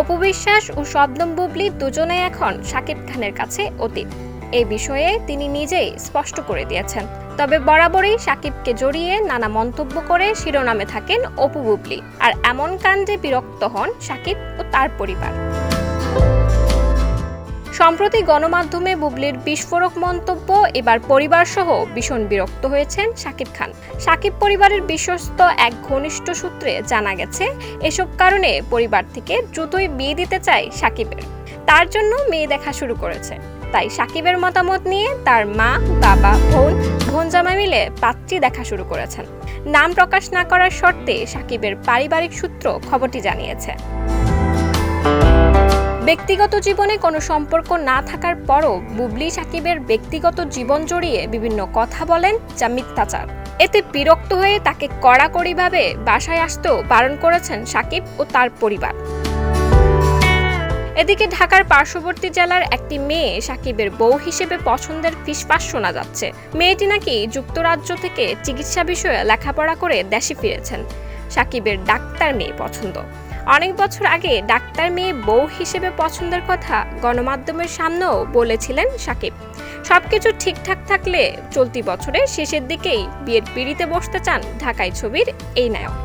অপু বিশ্বাস ও শবনম বুবলি দুজনে এখন শাকিব খানের কাছে অতীত। এ বিষয়ে তিনি নিজেই স্পষ্ট করে দিয়েছেন। তবে বরাবরই সাকিবকে জড়িয়ে নানা মন্তব্য করে শিরোনামে থাকেন অপু বুবলি। আর এমন কাণ্ডে বিরক্ত হন সাকিব ও তার পরিবার। সম্প্রতি গণমাধ্যমে বুবলির বিস্ফোরক মন্তব্য, এবার পরিবার সহ ভীষণ বিরক্ত হয়েছেন শাকিব খান। শাকিব পরিবারের বিশ্বস্ত এক ঘনিষ্ঠ সূত্রে জানা গেছে, এসব কারণে পরিবার থেকে দ্রুতই বিয়ে দিতে চায় শাকিবের। তার জন্য মেয়ে দেখা শুরু করেছে। তাই শাকিবের মতামত নিয়ে তার মা, বাবা, বোন ভনজামা মিলে পাত্রী দেখা শুরু করেছেন। নাম প্রকাশ না করার শর্তে শাকিবের পারিবারিক সূত্র খবরটি জানিয়েছে। ব্যক্তিগত জীবনে কোনো সম্পর্ক না থাকার পরও বুবলি সাকিবের ব্যক্তিগত জীবন জড়িয়ে বিভিন্ন কথা বলেন যা মিথ্যাচার এতে বিরক্ত হয়ে তাকে কড়াকড়িভাবে বাসায় আসতেও বারণ করেছেন সাকিব ও তার পরিবার। এদিকে ঢাকার পার্শ্ববর্তী জেলার একটি মেয়ে সাকিবের বউ হিসেবে পছন্দের ফিসফাস শোনা যাচ্ছে। মেয়েটি নাকি যুক্তরাজ্য থেকে চিকিৎসা বিষয়ে লেখাপড়া করে দেশে ফিরেছেন। সাকিবের ডাক্তার মেয়ে পছন্দ। অনেক বছর আগে ডাক্তার মেয়ে বউ হিসেবে পছন্দের কথা গণমাধ্যমের সামনেও বলেছিলেন সাকিব। সবকিছু ঠিকঠাক থাকলে চলতি বছরের শেষের দিকেই বিয়ের পিড়িতে বসতে চান ঢাকাই ছবির এই নায়ক।